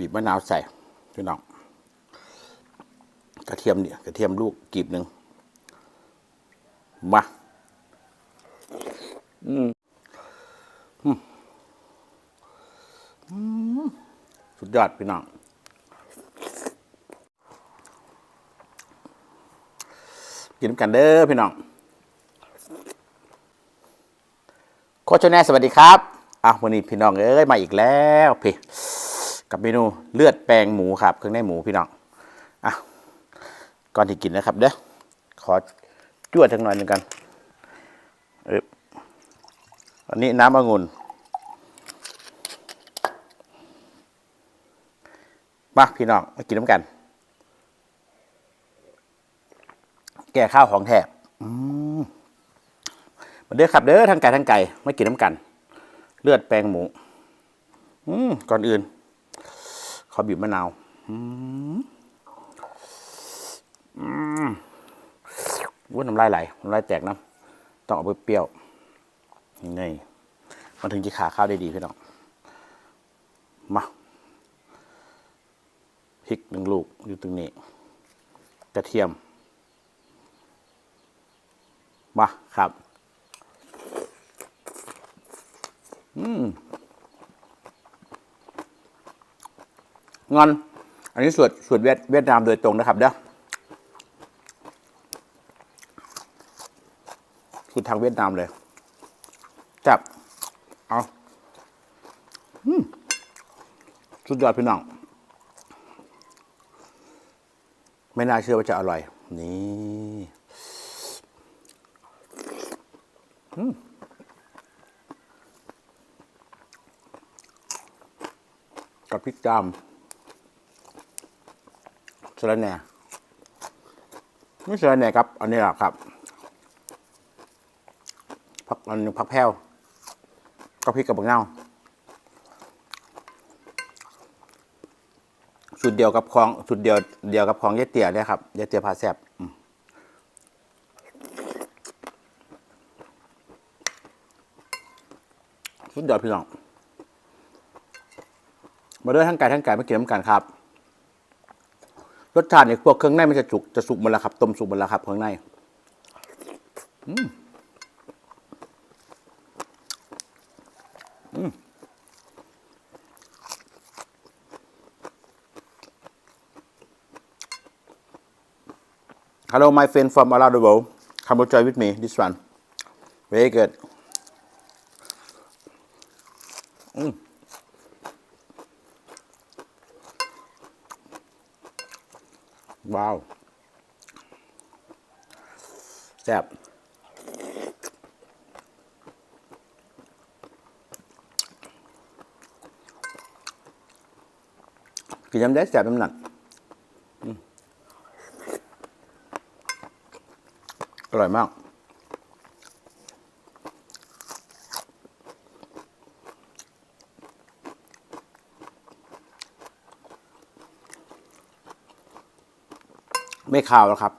บีบมะนาวใส่พี่น้องกระเทียมเนี่ยกระเทียมลูกกีบหนึ่งมาอืมสุดยอดพี่น้องกินกันเด้อพี่น้องโคชแนสวัสดีครับอะวันนี้พี่น้องเอ้ยมาอีกแล้วพี่ กับเมนูเลือดแปลงหมูครับเครื่องในหมูพี่น้องอะก่อนที่กินนะครับเด้อขอจวดทั้งหน่อยหนึ่งกันเอออันนี้น้ำองุ่นมาพี่น้องมากินน้ำกัน แก่ข้าวของแถบอมาเด้อครับเด้อทั้งไก่ทั้งไก่ไม่กินน้ำกัน เลือดแปลงหมู อืมก่อนอื่น อบีบมะนาวอืมอืมวุ้นน้ำลายไหลน้ำลายแตกน้ำต้องเอาไปเปรี้ยวนี่มันถึงจะขาข้าวได้ดีพี่น้อง มาพริกหนึ่งลูกอยู่ตรงนี้ กระเทียม มาครับ อืม งอน อันนี้สูตรสูตรเวียดเวียดนามโดยตรงนะครับเด้อสูตรทางเวียดนามเลย จับ เอาสุดยอดพี่น้อง ไม่น่าเชื่อว่าจะอร่อย นี่กับพริกจาม สะระแหน่ไม่สะระแหน่ครับ อันนี้แหละครับผักอันนึงผักแพรวก็พริกกับบักเน่าสูตรเดียวกับของสูตรเดียวเดียวกับของยายเตี๋ยเนี่ยครับยายเตี๋ยพาแซบสุดยอดพี่น้อง มาด้วยทั้งไก่ทั้งไก่มากินน้ำกันครับ รสชาติเนี่ยพวกเครื่องในมันจะสุกจะสุกหมดแล้วครับต้มสุกหมดแล้วครับเครื่องในอืมอืมฮัลโหล my friend from Aladabo come enjoy with me this one very good ว้าวแซ่บกินยำได้แซ่บน้ำหนักอืมอร่อยมาก ไม่ข่าวแล้วครับ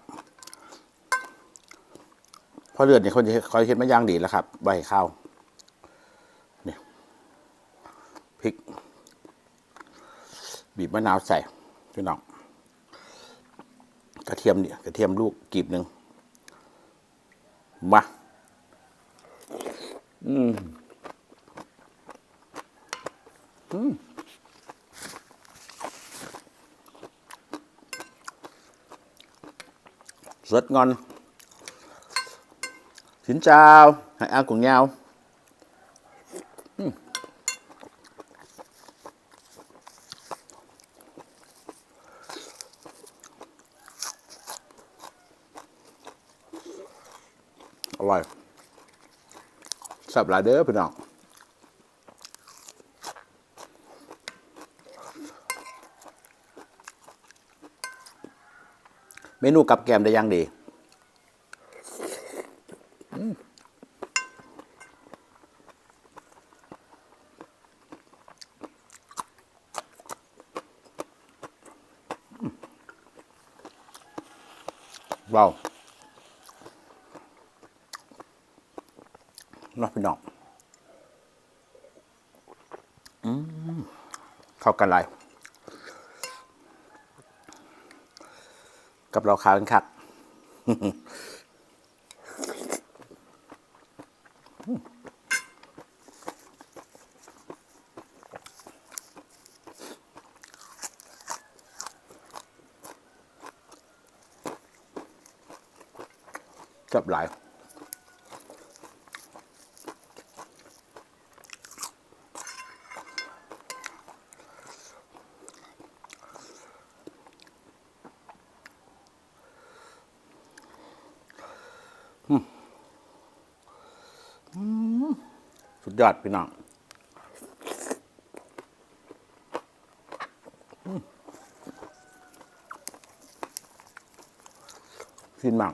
เพราะเลือดเนี่ยคนจะคอยเห็นมาย่างดีแล้วครับ ใบข้าวนี่พริก บีบมะนาวใส่พี่น้องกระเทียมเนี่ยกระเทียมลูกกีบหนึ่งมาอืมอืม rất ngon xin chào hãy ăn cùng nhau Ừm.อร่อยแซ่บหลายเด้อพี่น้อง เมนูกับแกมได้ยังดีว้าวน่าพี่น้องอืมเข้ากันไร กับเราขาวกันครับจับหลาย สุดยอดพี่น้องฟินมาก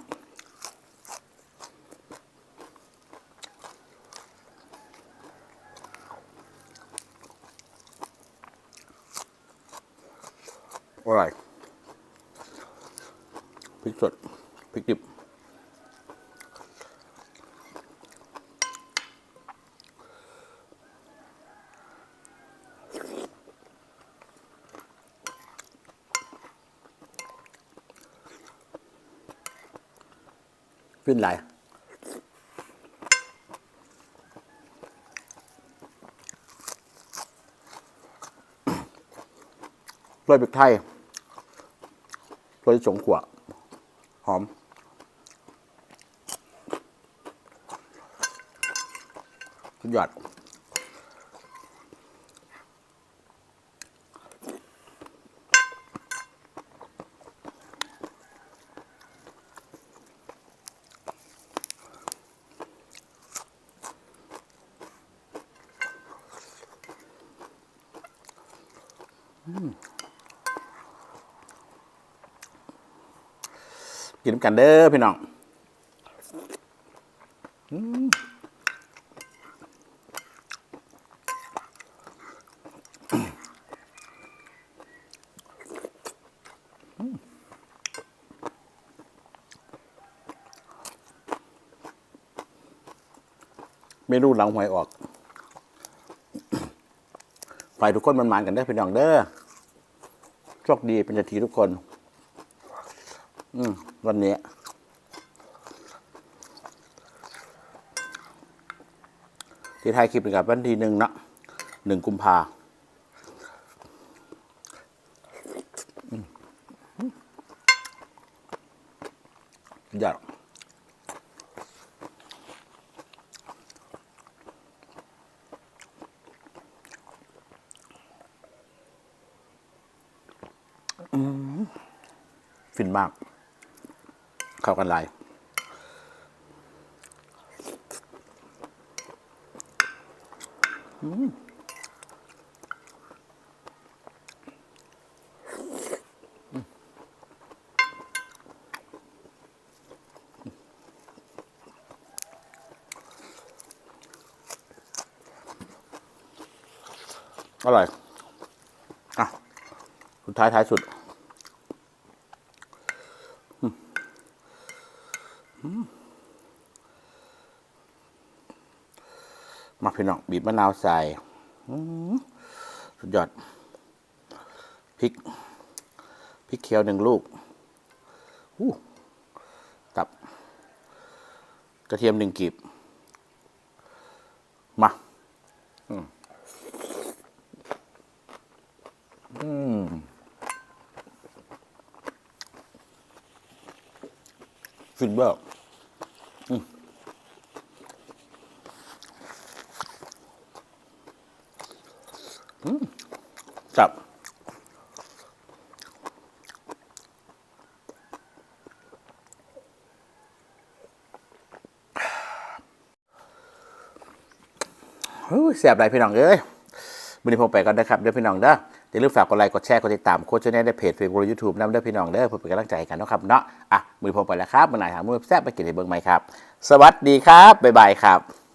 อร่อยพริกสดพริกดิบ ขึ้นไหลยโรยพริกไทยโรยสงขวหอม สุดยอด กินกันเด้อพี่น้องอืมเมนูหลังหวยออก ไปทุกคนมันมานกันเด้พี่น้องเด้อ โชคดีเป็นนาทีทุกคน อืมวันนี้ที่ไทยคลิปเป็นกับวันที่หนึ่งเนาะหนึ่งกุมภาอืมยอด ฟินมาก เข้ากันหลายอืมอร่อย อะ สุดท้ายท้ายสุด มาพี่น้องบีบมะนาวใส่สุดยอดพริกพริกเขียวหนึ่งลูกอู้ตับ กระเทียมหนึ่งกีบ มาอืมอืมฟินเบอร์ จับเฮ้ยเสียบไรพี่น้องเอ้ยวันนี้ผมไปก่อนนะครับเดี๋ยวพี่น้องเด้ออย่าลืมฝากกดไลค์กดแชร์กดติดตามโค้ชแนลได้เพจเฟซบุ๊กยูทูบน้ำเด้อพี่น้องเด้อเพื่อเป็นกำลังใจกันนะครับเนาะอะมือผมไปแล้วครับมื่อไหร่หามือแซ่บไปกินในเบิ้งไหมครับ สวัสดีครับบ๊ายบายครับ